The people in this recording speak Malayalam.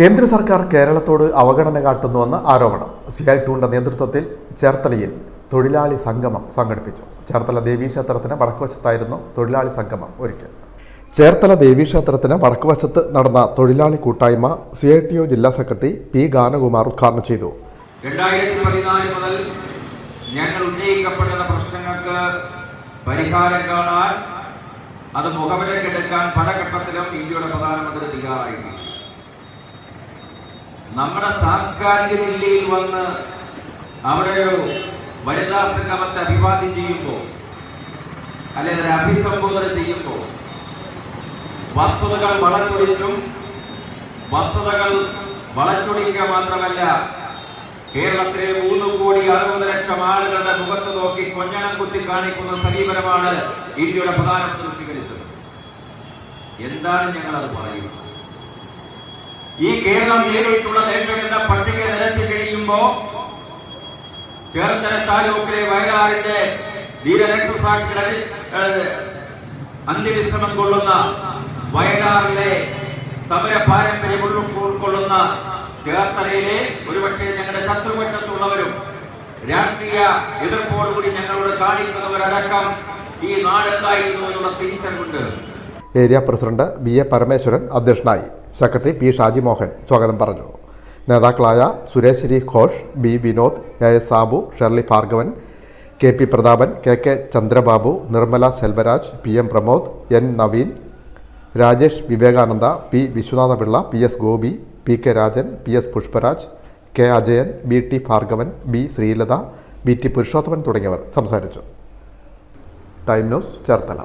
കേന്ദ്ര സർക്കാർ കേരളത്തോട് അവഗണന കാട്ടുന്നുവെന്ന് ആരോപണം സി ഐ ടുവിന്റെ നേതൃത്വത്തിൽ ചേർത്തലയിൽ തൊഴിലാളി സംഗമം സംഘടിപ്പിച്ചു. ചേർത്തല ദേവീക്ഷേത്രത്തിന് വടക്കുവശത്തായിരുന്നു തൊഴിലാളി സംഗമം ഒരുക്കിയത്. ചേർത്തല ദേവീക്ഷേത്രത്തിന് വടക്കുവശത്ത് നടന്ന തൊഴിലാളി കൂട്ടായ്മ സി ഐ ടി ഒ ജില്ലാ സെക്രട്ടറി പി ഗാനകുമാർ ഉദ്ഘാടനം ചെയ്തു. മുതൽ ഞങ്ങൾ പ്രശ്നങ്ങൾക്ക് പരിഹാരം കാണാൻ അത് മുഖവിലക്കെടുക്കാൻ പല ഘട്ടത്തിലും ഇന്ത്യയുടെ പ്രധാനമന്ത്രി തയ്യാറായിരുന്നു നമ്മുടെ സാംസ്കാരിക ജില്ലയിൽ വന്ന് അവിടെ ഒരു വനിതാ സംഗമത്തെ അഭിവാദ്യം ചെയ്യുമ്പോൾ അല്ലെങ്കിൽ അഭിസംബോധന ചെയ്യുമ്പോൾ വസ്തുതകൾ വളച്ചൊടിച്ചും വസ്തുതകൾ വളച്ചൊടിക്കുക മാത്രമല്ല കേരളത്തിലെ മൂന്ന് കോടി അറുപത് ലക്ഷം ആളുകളുടെ മുഖത്ത് നോക്കി കൊഞ്ഞണം കുത്തി കാണിക്കുന്ന സമീപനമാണ് ഇന്ത്യയുടെ പ്രധാനമന്ത്രി സ്വീകരിച്ചത്. എന്താണ് ഞങ്ങൾ അത് പറയുന്നത്? ഈ കേരളം നേരിട്ടുള്ള നേട്ടങ്ങളുടെ പട്ടിക നിരത്തി കഴിയുമ്പോ ചേർത്തല താലൂക്കിലെ വയനാടിന്റെ ധീരരക്തസാക്ഷികളിൽ അന്ത്യവിശ്രമം കൊള്ളുന്ന വയനാടിലെ സമര പാരമ്പര്യം ഉൾക്കൊള്ളുന്ന ചേർത്തലയിലെ ഒരുപക്ഷെ ഞങ്ങളുടെ ശത്രുപക്ഷത്തുള്ളവരും രാഷ്ട്രീയ എതിർപ്പോടുകൂടി ഞങ്ങളോട് കാണിക്കുന്നവരടക്കം ഈ നാടെന്തായിരുന്നു എന്നുള്ള തിരിച്ചറിവുണ്ട്. Area president B A Parameswaran അധ്യക്ഷനായി. സെക്രട്ടറി പി ഷാജി മോഹൻ സ്വാഗതം പറഞ്ഞു. നേതാക്കളായ Sureshwari Ghosh B Vinod A S Sabu Shirley Bhargavan K P Prathapan K K Chandrababu Nirmala Selvaraj P M Pramod N Naveen Rajesh Vivekananda P Viswanathapillai P S Gopi P K Rajan P S Pushparaj K Ajayan B T Bhargavan B Sreelatha B T Purushothaman തുടങ്ങിയവർ സംസാരിച്ചു. Time news Cherthala.